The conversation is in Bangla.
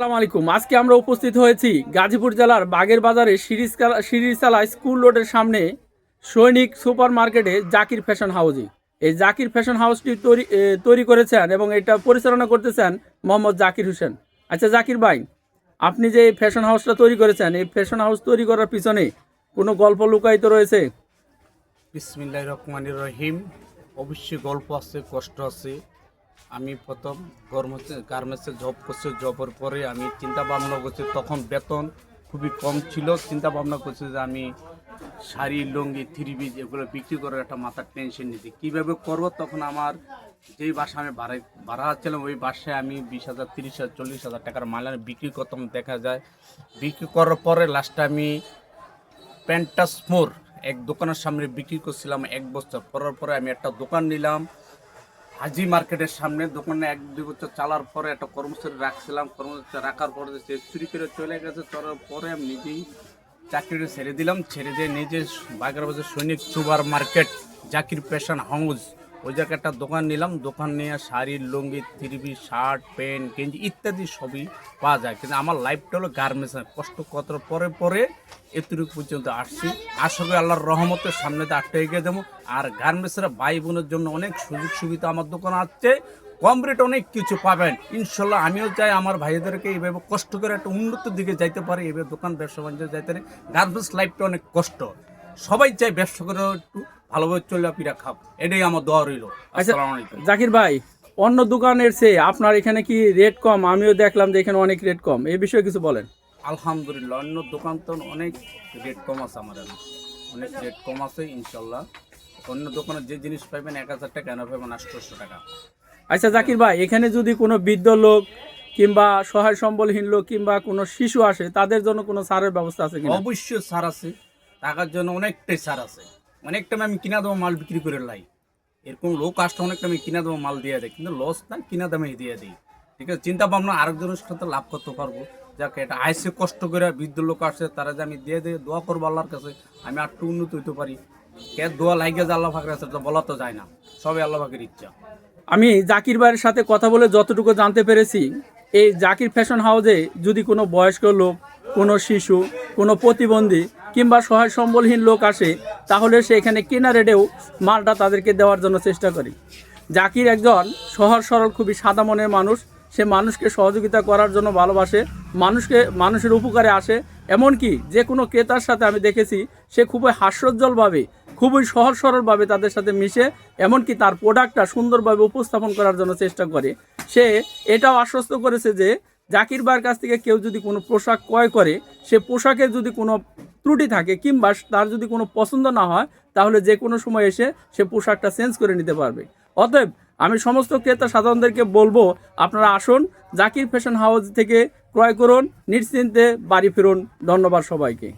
আসসালামু আলাইকুম। আজকে আমরা উপস্থিত হয়েছি গাজীপুর জেলার বাগের বাজারে সিরিজতলা স্কুল রোডের সামনে সৈনিক সুপার মার্কেটে জাকির ফ্যাশন হাউসে এই জাকির ফ্যাশন হাউসটি তৈরি তৈরি করেছেন এবং এটা পরিচালনা করতেছেন মোহাম্মদ জাকির হোসেন। আচ্ছা জাকির ভাই, আপনি যে এই ফ্যাশন হাউসটা তৈরি করেছেন, এই ফ্যাশন হাউস তৈরি করার পিছনে কোনো গল্প লুকায়িত রয়েছে? বিসমিল্লাহ রহমানির রহিম। অবশ্যই গল্প আছে, কষ্ট আছে। আমি প্রথম গার্মেন্টসে গার্মেন্টসে জব করছি জবের পরে আমি চিন্তা ভাবনা করছি, তখন বেতন খুবই কম ছিল। চিন্তা ভাবনা করছি যে আমি শাড়ি, লুঙ্গি থ্রি পিস এগুলো বিক্রি করার একটা মাথার টেনশন নিচ্ছি কীভাবে করব? তখন আমার যেই বাসা আমি ভাড়া ভাড়া ছিলাম ওই বাসায় আমি বিশ হাজার, তিরিশ হাজার, চল্লিশ হাজার টাকার মাল আমি বিক্রি করতাম, দেখা যায়। বিক্রি করার পরে লাস্টে আমি প্যান্টাস মোর এক দোকানের সামনে বিক্রি করছিলাম এক বছর। পরের পরে আমি একটা দোকান নিলাম। হাজি মার্কেটের সামনে দোকানে এক দুই বছর চালার পরে একটা কর্মচারী রাখছিলাম। কর্মচারী রাখার পরে সে চুরি করে চলে গেছে। চলার পরে আমি নিজেই চাকরিটা ছেড়ে দিলাম। ছেড়ে দিয়ে নিজে বাগের বাজার সৈনিক সুপার মার্কেট, জাকির পেশান হাউস ওই জায়গায় একটা দোকান নিলাম, দোকান নিয়ে sari, lungi three shirt, pant, গেঞ্জি ইত্যাদি সবই পাওয়া যায়। কিন্তু আমার লাইফটা হলো গার্মেন্টস কষ্ট কত পরে পরে এতটুকু পর্যন্ত আসছি। আশা করি আল্লাহর রহমতের সামনে তো আটকে গিয়ে যাব। আর গার্মেন্টসের ভাই বোনের জন্য অনেক সুযোগ সুবিধা আমার দোকান আছে কম রেট অনেক কিছু পাবেন। ইনশাল্লাহ আমিও চাই আমার ভাইদেরকে এইভাবে কষ্ট করে একটা উন্নতির দিকে যাইতে পারে। এইভাবে দোকান ব্যবসা বাণিজ্য যাইতে পারে। গার্মেন্টস লাইফটা অনেক কষ্ট। সবাই চাই ব্যবসা করে একটু ভালোভাবে চলে পিরা খাব এটাই আমার দোয়া রইল। আসসালামু আলাইকুম। জাকির ভাই অন্য দোকানের চেয়ে আপনার এখানে কি রেট কম? আমিও দেখলাম যে এখানে অনেক রেট কম। এই বিষয়ে কিছু বলেন। আলহামদুলিল্লাহ অন্য দোকান তো অনেক রেট কম আছে আমার অনেক রেট কম আছে ইনশাল্লাহ অন্য দোকানে যে জিনিস পাইবেন এক হাজার টাকা এনে পাইবেন আটশোশো টাকা। আচ্ছা জাকির ভাই এখানে যদি কোনো বৃদ্ধ লোক কিংবা সহায় সম্বলহীন লোক কিংবা কোনো শিশু আসে তাদের জন্য কোনো ছাড়ের ব্যবস্থা আছে কিনা? অবশ্যই ছাড় আছে। টাকার জন্য অনেকটাই ছাড় আছে। অনেকটা আমি কিনা দেবো মাল বিক্রি করে লাই। এরকম লোক আসলে অনেকটা আমি কিনা দেবো মাল দিয়ে দেয়, কিন্তু লস না, কিনা দামে দিয়ে দিই। ঠিক আছে? চিন্তা ভাবনা, আরেকজনের সাথে লাভ করতে পারব। যাকে, এটা আইসে কষ্ট করে বৃদ্ধ লোক আসে, তারা যে আমি দিয়ে দিয়ে দোয়া করব আল্লাহর কাছে, আমি আর একটু উন্নত হইতে পারি। কে দোয়া লাগিয়ে যে আল্লাহ ফাঁকের আছে বলা তো যায় না। সবই আল্লাহ ফাঁকের ইচ্ছা। আমি জাকির ভাইয়ের সাথে কথা বলে যতটুকু জানতে পেরেছি, এই জাকির ফ্যাশন হাউসে যদি কোনো বয়স্ক লোক, কোনো শিশু, কোনো প্রতিবন্ধী কিংবা সহায় সম্বলহীন লোক আসে, তাহলে সে এখানে কেনা রেটেও মালটা তাদেরকে দেওয়ার জন্য চেষ্টা করি। জাকির একজন সহজ সরল, খুবই সাদা মনের মানুষ। সে মানুষকে সহযোগিতা করার জন্য ভালোবাসে, মানুষকে, মানুষের উপকারে আসে। এমনকি যে কোনো ক্রেতার সাথে আমি দেখেছি, সে খুবই হাস্যোজ্জ্বলভাবে, খুবই সহজ সরলভাবে তাদের সাথে মিশে, এমনকি তার প্রোডাক্টটা সুন্দরভাবে উপস্থাপন করার জন্য চেষ্টা করে। সে এটাও আশ্বস্ত করেছে যে, জাকির বার কাছ থেকে কেউ যদি কোনো পোশাক ক্রয় করে, সে পোশাকের যদি কোনো ত্রুটি থাকে কিংবা তার যদি কোনো পছন্দ না হয়, তাহলে যে কোনো সময় এসে সে পোশাকটা চেঞ্জ করে নিতে পারবে। অতএব আমি সমস্ত ক্রেতা সাধারণদেরকে বলব, আপনারা আসুন, জাকির ফ্যাশন হাউস থেকে ক্রয় করুন, নিশ্চিন্তে বাড়ি ফিরুন। ধন্যবাদ সবাইকে।